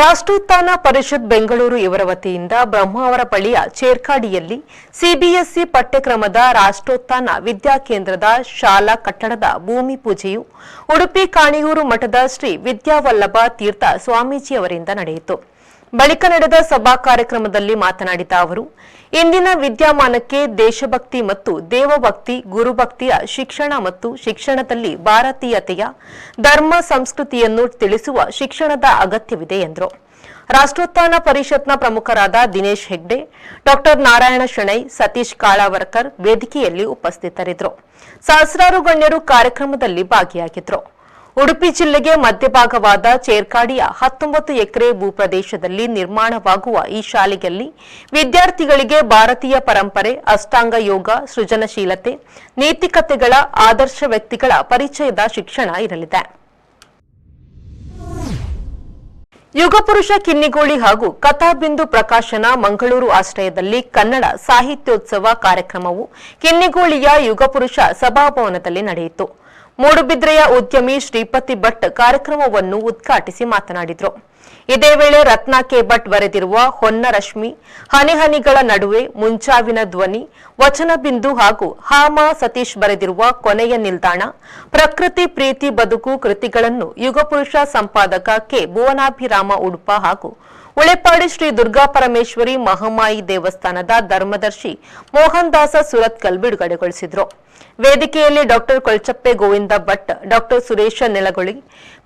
ರಾಷ್ಟ್ರೋತ್ಥಾನ ಪರಿಷತ್ ಬೆಂಗಳೂರು ಇವರ ವತಿಯಿಂದ ಬ್ರಹ್ಮಾವರ ಬಳಿಯ ಚೇರ್ಕಾಡಿಯಲ್ಲಿ ಸಿಬಿಎಸ್ಇ ಪಠ್ಯಕ್ರಮದ ರಾಷ್ಟ್ರೋತ್ಥಾನ ವಿದ್ಯಾಕೇಂದ್ರದ ಶಾಲಾ ಕಟ್ಟಡದ ಭೂಮಿ ಪೂಜೆಯು ಉಡುಪಿ ಕಾಣಿಯೂರು ಮಠದ ಶ್ರೀ ವಿದ್ಯಾವಲ್ಲಭ ತೀರ್ಥ ಸ್ವಾಮೀಜಿಯವರಿಂದ ನಡೆಯಿತು. ಬಳಿಕ ನಡೆದ ಸಭಾ ಕಾರ್ಯಕ್ರಮದಲ್ಲಿ ಮಾತನಾಡಿದ ಅವರು, ಇಂದಿನ ವಿದ್ಯಮಾನಕ್ಕೆ ದೇಶಭಕ್ತಿ ಮತ್ತು ದೇವಭಕ್ತಿ, ಗುರುಭಕ್ತಿಯ ಶಿಕ್ಷಣ ಮತ್ತು ಶಿಕ್ಷಣದಲ್ಲಿ ಭಾರತೀಯತೆಯ ಧರ್ಮ ಸಂಸ್ಕೃತಿಯನ್ನು ತಿಳಿಸುವ ಶಿಕ್ಷಣದ ಅಗತ್ಯವಿದೆ ಎಂದರು. ರಾಷ್ಟ್ರೋತ್ಥಾನ ಪರಿಷತ್ನ ಪ್ರಮುಖರಾದ ದಿನೇಶ್ ಹೆಗ್ಡೆ, ಡಾಕ್ಟರ್ ನಾರಾಯಣ ಶೆಣೈ, ಸತೀಶ್ ಕಾಳಾವರ್ಕರ್ ವೇದಿಕೆಯಲ್ಲಿ ಉಪಸ್ಥಿತರಿದ್ದರು. ಸಹಸ್ರಾರು ಗಣ್ಯರು ಕಾರ್ಯಕ್ರಮದಲ್ಲಿ ಭಾಗಿಯಾಗಿದ್ದರು. ಉಡುಪಿ ಜಿಲ್ಲೆಗೆ ಮಧ್ಯಭಾಗವಾದ ಚೇರ್ಕಾಡಿಯ ಹತ್ತೊಂಬತ್ತು ಎಕರೆ ಭೂಪ್ರದೇಶದಲ್ಲಿ ನಿರ್ಮಾಣವಾಗುವ ಈ ಶಾಲೆಯಲ್ಲಿ ವಿದ್ಯಾರ್ಥಿಗಳಿಗೆ ಭಾರತೀಯ ಪರಂಪರೆ, ಅಷ್ಟಾಂಗ ಯೋಗ, ಸೃಜನಶೀಲತೆ, ನೈತಿಕತೆಗಳ ಆದರ್ಶ ವ್ಯಕ್ತಿಗಳ ಪರಿಚಯದ ಶಿಕ್ಷಣ ಇರಲಿದೆ. ಯುಗಪುರುಷ ಕಿನ್ನಿಗೋಳಿ ಹಾಗೂ ಕಥಾಬಿಂದು ಪ್ರಕಾಶನ ಮಂಗಳೂರು ಆಶ್ರಯದಲ್ಲಿ ಕನ್ನಡ ಸಾಹಿತ್ಯೋತ್ಸವ ಕಾರ್ಯಕ್ರಮವು ಕಿನ್ನಿಗೋಳಿಯ ಯುಗಪುರುಷ ಸಭಾಭವನದಲ್ಲಿ ನಡೆಯಿತು. ಮೂಡುಬಿದ್ರೆಯ ಉದ್ಯಮಿ ಶ್ರೀಪತಿ ಭಟ್ ಕಾರ್ಯಕ್ರಮವನ್ನು ಉದ್ಘಾಟಿಸಿ ಮಾತನಾಡಿದರು. ಇದೇ ವೇಳೆ ರತ್ನಾ ಕೆ. ಭಟ್ ಬರೆದಿರುವ ಹೊನ್ನ ರಶ್ಮಿ ಹನಿಹನಿಗಳ ನಡುವೆ ಮುಂಚಾವಿನ ಧ್ವನಿ, ವಚನ ಬಿಂದು ಹಾಗೂ ಹಾಮ ಸತೀಶ್ ಬರೆದಿರುವ ಕೊನೆಯ ನಿಲ್ದಾಣ, ಪ್ರಕೃತಿ ಪ್ರೀತಿ ಬದುಕು ಕೃತಿಗಳನ್ನು ಯುಗಪುರುಷ ಸಂಪಾದಕ ಕೆ. ಭುವನಾಭಿರಾಮ ಉಡುಪ ಹಾಗೂ ಉಳೆಪಾಡಿ ಶ್ರೀ ದುರ್ಗಾ ಪರಮೇಶ್ವರಿ ಮಹಾಮಾಯಿ ದೇವಸ್ಥಾನದ ಧರ್ಮದರ್ಶಿ ಮೋಹನ್ ದಾಸ ಸುರತ್ಕಲ್ ಬಿಡುಗಡೆಗೊಳಿಸಿದರು. ವೇದಿಕೆಯಲ್ಲಿ doctor Kolchappe Govinda Bhat, doctor Suresha Nelagoli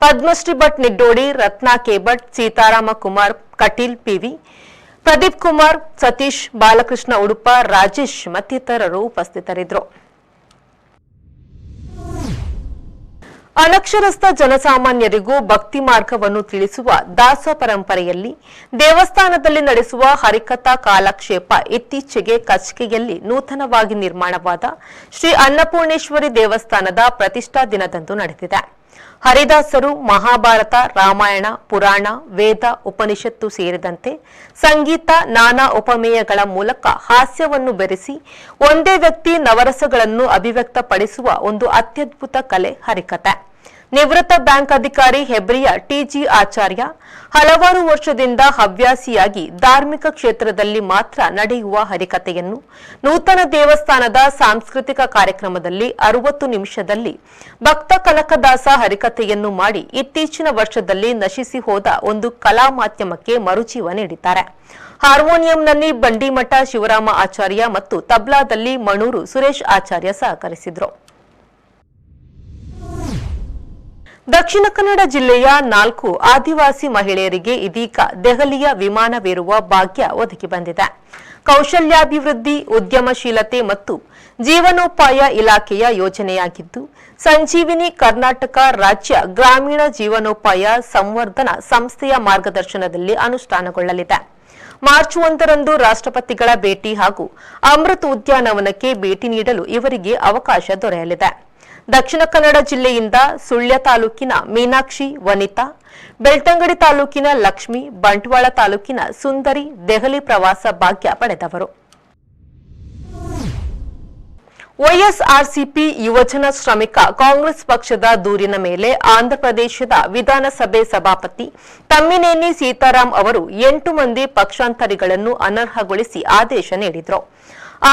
Padmashri Bhat Niddodi, Ratna K Bhat, Seetharama Kumar, Kateel PV, Pradeep Kumar, Satish Balakrishna Udupa, Rajesh ಮತ್ತಿತರರು ಉಪಸ್ಥಿತರಿದ್ದರು. ಅನಕ್ಷರಸ್ಥ ಜನಸಾಮಾನ್ಯರಿಗೂ ಭಕ್ತಿ ಮಾರ್ಗವನ್ನು ತಿಳಿಸುವ ದಾಸ ಪರಂಪರೆಯಲ್ಲಿ ದೇವಸ್ಥಾನದಲ್ಲಿ ನಡೆಸುವ ಹರಿಕಥಾ ಕಾಲಕ್ಷೇಪ ಇತ್ತೀಚೆಗೆ ಕಚ್ಕೆಯಲ್ಲಿ ನೂತನವಾಗಿ ನಿರ್ಮಾಣವಾದ ಶ್ರೀ ಅನ್ನಪೂರ್ಣೇಶ್ವರಿ ದೇವಸ್ಥಾನದ ಪ್ರತಿಷ್ಠಾ ದಿನದಂದು ನಡೆದಿದೆ. ಹರಿದಾಸರು, ಮಹಾಭಾರತ, ರಾಮಾಯಣ, ಪುರಾಣ, ವೇದ, ಉಪನಿಷತ್ತು ಸೇರಿದಂತೆ ಸಂಗೀತ, ನಾನಾ ಉಪಮೇಯಗಳ ಮೂಲಕ ಹಾಸ್ಯವನ್ನು ಬೆರೆಸಿ ಒಂದೇ ವ್ಯಕ್ತಿ ನವರಸಗಳನ್ನು ಅಭಿವ್ಯಕ್ತಪಡಿಸುವ ಒಂದು ಅತ್ಯದ್ಭುತ ಕಲೆ ಹರಿಕಥೆ. ನಿವೃತ್ತ ಬ್ಯಾಂಕ್ ಅಧಿಕಾರಿ ಹೆಬ್ರಿಯ ಟಿಜಿ ಆಚಾರ್ಯ ಹಲವಾರು ವರ್ಷದಿಂದ ಹವ್ಯಾಸಿಯಾಗಿ ಧಾರ್ಮಿಕ ಕ್ಷೇತ್ರದಲ್ಲಿ ಮಾತ್ರ ನಡೆಯುವ ಹರಿಕತೆಯನ್ನು ನೂತನ ದೇವಸ್ಥಾನದ ಸಾಂಸ್ಕೃತಿಕ ಕಾರ್ಯಕ್ರಮದಲ್ಲಿ ಅರವತ್ತು ನಿಮಿಷದಲ್ಲಿ ಭಕ್ತ ಕನಕದಾಸ ಹರಿಕತೆಯನ್ನು ಮಾಡಿ ಇತ್ತೀಚಿನ ವರ್ಷದಲ್ಲಿ ನಶಿಸಿ ಹೋದ ಒಂದು ಕಲಾ ಮಾಧ್ಯಮಕ್ಕೆ ಮರುಜೀವ ನೀಡಿದ್ದಾರೆ. ಹಾರ್ಮೋನಿಯಂನಲ್ಲಿ ಬಂಡಿಮಠ ಶಿವರಾಮ ಆಚಾರ್ಯ ಮತ್ತು ತಬ್ಲಾದಲ್ಲಿ ಮಣೂರು ಸುರೇಶ್ ಆಚಾರ್ಯ ಸಹಕರಿಸಿದರು. ದಕ್ಷಿಣ ಕನ್ನಡ ಜಿಲ್ಲೆಯ ನಾಲ್ಕು ಆದಿವಾಸಿ ಮಹಿಳೆಯರಿಗೆ ಇದೀಗ ದೆಹಲಿಯ ವಿಮಾನವೇರುವ ಭಾಗ್ಯ ಒದಗಿ ಬಂದಿದೆ. ಕೌಶಲ್ಯಾಭಿವೃದ್ಧಿ, ಉದ್ಯಮಶೀಲತೆ ಮತ್ತು ಜೀವನೋಪಾಯ ಇಲಾಖೆಯ ಯೋಜನೆಯಾಗಿದ್ದು, ಸಂಜೀವಿನಿ ಕರ್ನಾಟಕ ರಾಜ್ಯ ಗ್ರಾಮೀಣ ಜೀವನೋಪಾಯ ಸಂವರ್ಧನಾ ಸಂಸ್ಥೆಯ ಮಾರ್ಗದರ್ಶನದಲ್ಲಿ ಅನುಷ್ಠಾನಗೊಳ್ಳಲಿದೆ. ಮಾರ್ಚ್ ಒಂದರಂದು ರಾಷ್ಟ್ರಪತಿಗಳ ಭೇಟಿ ಹಾಗೂ ಅಮೃತ್ ಉದ್ಯಾನವನಕ್ಕೆ ಭೇಟಿ ನೀಡಲು ಇವರಿಗೆ ಅವಕಾಶ ದೊರೆಯಲಿದೆ. ದಕ್ಷಿಣ ಕನ್ನಡ ಜಿಲ್ಲೆಯಿಂದ ಸುಳ್ಯ ತಾಲೂಕಿನ ಮೀನಾಕ್ಷಿ, ವನಿತಾ, ಬೆಳ್ತಂಗಡಿ ತಾಲೂಕಿನ ಲಕ್ಷ್ಮಿ, ಬಂಟ್ವಾಳ ತಾಲೂಕಿನ ಸುಂದರಿ, ದೆಹಲಿ ಪ್ರವಾಸ ಭಾಗ್ಯ ಪಡೆದವರು. ವೈಎಸ್ಆರ್ಸಿಪಿ ಯುವಜನ ಶ್ರಮಿಕ ಕಾಂಗ್ರೆಸ್ ಪಕ್ಷದ ದೂರಿನ ಮೇಲೆ ಆಂಧ್ರಪ್ರದೇಶದ ವಿಧಾನಸಭೆ ಸಭಾಪತಿ ತಮ್ಮಿನೇನಿ ಸೀತಾರಾಂ ಅವರು ಎಂಟು ಮಂದಿ ಪಕ್ಷಾಂತರಿಗಳನ್ನು ಅನರ್ಹಗೊಳಿಸಿ ಆದೇಶ ನೀಡಿದರು.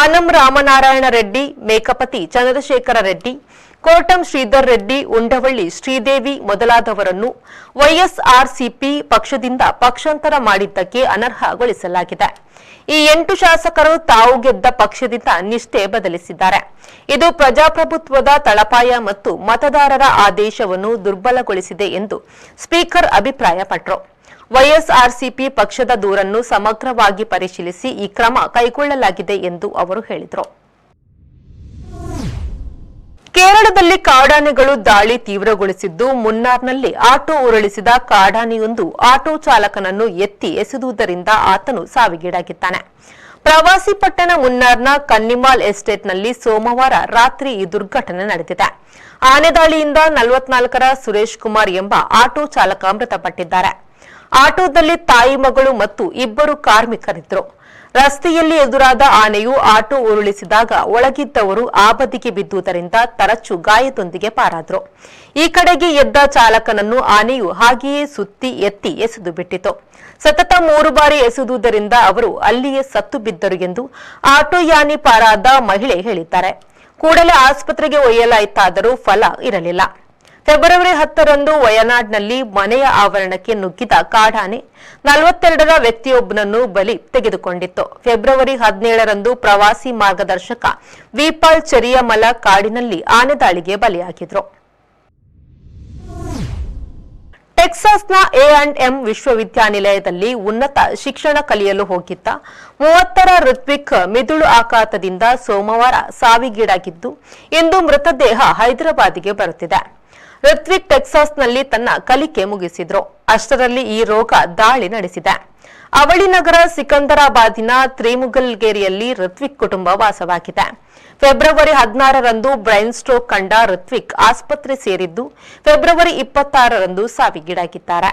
ಆನಂ ರಾಮನಾರಾಯಣ ರೆಡ್ಡಿ, ಮೇಕಪತಿ ಚಂದ್ರಶೇಖರ ರೆಡ್ಡಿ ಕೋಟಂ ಶ್ರೀಧರ್ ರೆಡ್ಡಿ, ಉಂಡವಳ್ಳಿ ಶ್ರೀದೇವಿ ಮೊದಲಾದವರನ್ನು ವೈಎಸ್ಆರ್ಸಿಪಿ ಪಕ್ಷದಿಂದ ಪಕ್ಷಾಂತರ ಮಾಡಿದ್ದಕ್ಕೆ ಅನರ್ಹಗೊಳಿಸಲಾಗಿದೆ. ಈ ಎಂಟು ಶಾಸಕರು ತಾವು ಗೆದ್ದ ಪಕ್ಷದಿಂದ ನಿಷ್ಠೆ ಬದಲಿಸಿದ್ದಾರೆ. ಇದು ಪ್ರಜಾಪ್ರಭುತ್ವದ ತಳಪಾಯ ಮತ್ತು ಮತದಾರರ ಆದೇಶವನ್ನು ದುರ್ಬಲಗೊಳಿಸಿದೆ ಎಂದು ಸ್ಪೀಕರ್ ಅಭಿಪ್ರಾಯಪಟ್ಟರು. ವೈಎಸ್ಆರ್ಸಿಪಿ ಪಕ್ಷದ ದೂರನ್ನು ಸಮಗ್ರವಾಗಿ ಪರಿಶೀಲಿಸಿ ಈ ಕ್ರಮ ಕೈಗೊಳ್ಳಲಾಗಿದೆ ಎಂದು ಅವರು ಹೇಳಿದರು. ಕೇರಳದಲ್ಲಿ ಕಾಡಾನೆಗಳು ದಾಳಿ ತೀವ್ರಗೊಳಿಸಿದ್ದು, ಮುನ್ನಾರ್ನಲ್ಲಿ ಆಟೋ ಉರುಳಿಸಿದ ಕಾಡಾನೆಯೊಂದು ಆಟೋ ಚಾಲಕನನ್ನು ಎತ್ತಿ ಎಸೆದುವುದರಿಂದ ಆತನು ಸಾವಿಗೀಡಾಗಿದ್ದಾನೆ. ಪ್ರವಾಸಿ ಪಟ್ಟಣ ಮುನ್ನಾರ್ನ ಕನ್ನಿಮಾಲ್ ಎಸ್ಟೇಟ್ನಲ್ಲಿ ಸೋಮವಾರ ರಾತ್ರಿ ಈ ದುರ್ಘಟನೆ ನಡೆದಿದೆ. ಆನೆ ದಾಳಿಯಿಂದ ನಲವತ್ನಾಲ್ಕರ ಸುರೇಶ್ ಕುಮಾರ್ ಎಂಬ ಆಟೋ ಚಾಲಕ ಮೃತಪಟ್ಟಿದ್ದಾರೆ. ಆಟೋದಲ್ಲಿ ತಾಯಿ ಮಗಳು ಮತ್ತು ಇಬ್ಬರು ಕಾರ್ಮಿಕರಿದ್ದರು. ರಸ್ತೆಯಲ್ಲಿ ಎದುರಾದ ಆನೆಯು ಆಟೋ ಉರುಳಿಸಿದಾಗ ಒಳಗಿದ್ದವರು ಆ ಬದಿಗೆ ಬಿದ್ದುದರಿಂದ ತರಚು ಗಾಯದೊಂದಿಗೆ ಪಾರಾದ್ರು. ಈ ಕಡೆಗೆ ಎದ್ದ ಚಾಲಕನನ್ನು ಆನೆಯು ಹಾಗೆಯೇ ಸುತ್ತಿ ಎತ್ತಿ ಎಸೆದು ಬಿಟ್ಟಿತು. ಸತತ ಮೂರು ಬಾರಿ ಎಸೆದುದರಿಂದ ಅವರು ಅಲ್ಲಿಯೇ ಸತ್ತು ಬಿದ್ದರು ಎಂದು ಆಟೋ ಯಾನಿ ಪಾರಾದ ಮಹಿಳೆ ಹೇಳಿದ್ದಾರೆ. ಕೂಡಲೇ ಆಸ್ಪತ್ರೆಗೆ ಒಯ್ಯಲಾಯಿತಾದರೂ ಫಲ ಇರಲಿಲ್ಲ. ಫೆಬ್ರವರಿ ಹತ್ತರಂದು ವಯನಾಡ್ನಲ್ಲಿ ಮನೆಯ ಆವರಣಕ್ಕೆ ನುಗ್ಗಿದ ಕಾಡಾನೆ ನಲವತ್ತೆರಡರ ವ್ಯಕ್ತಿಯೊಬ್ಬನನ್ನು ಬಲಿ ತೆಗೆದುಕೊಂಡಿತ್ತು. ಫೆಬ್ರವರಿ ಹದಿನೇಳರಂದು ಪ್ರವಾಸಿ ಮಾರ್ಗದರ್ಶಕ ವಿಪಾಲ್ ಚೆರಿಯಮಲ ಕಾಡಿನಲ್ಲಿ ಆನೆ ದಾಳಿಗೆ ಬಲಿಯಾಗಿದ್ರು. ಟೆಕ್ಸಾಸ್ನ ಎ ಅಂಡ್ ಎಂ ವಿಶ್ವವಿದ್ಯಾನಿಲಯದಲ್ಲಿ ಉನ್ನತ ಶಿಕ್ಷಣ ಕಲಿಯಲು ಹೋಗಿದ್ದ ಮೂವತ್ತರ ಋತ್ವಿಕ್ ಮಿದುಳು ಆಘಾತದಿಂದ ಸೋಮವಾರ ಸಾವಿಗೀಡಾಗಿದ್ದು, ಇಂದು ಮೃತದೇಹ ಹೈದರಾಬಾದಿಗೆ ಬರುತ್ತಿದೆ. ಋತ್ವಿಕ್, ಟೆಕ್ಸಾಸ್ನಲ್ಲಿ ತನ್ನ ಕಲಿಕೆ ಮುಗಿಸಿದ್ರು. ಅಷ್ಟರಲ್ಲಿ ಈ ರೋಗ ದಾಳಿ ನಡೆಸಿದೆ. ಅವಳಿ ನಗರ ಸಿಕಂದರಾಬಾದಿನ ತ್ರಿಮುಗಲ್ಗೇರಿಯಲ್ಲಿ ಋತ್ವಿಕ್ ಕುಟುಂಬ ವಾಸವಾಗಿದೆ ಫೆಬ್ರವರಿ ಹದಿನಾರರಂದು ಬ್ರೈನ್ ಸ್ಟ್ರೋಕ್ ಕಂಡ ಋತ್ವಿಕ್ ಆಸ್ಪತ್ರೆ ಸೇರಿದ್ದು, ಫೆಬ್ರವರಿ ಇಪ್ಪತ್ತಾರರಂದು ಸಾವಿಗೀಡಾಗಿದ್ದಾರೆ.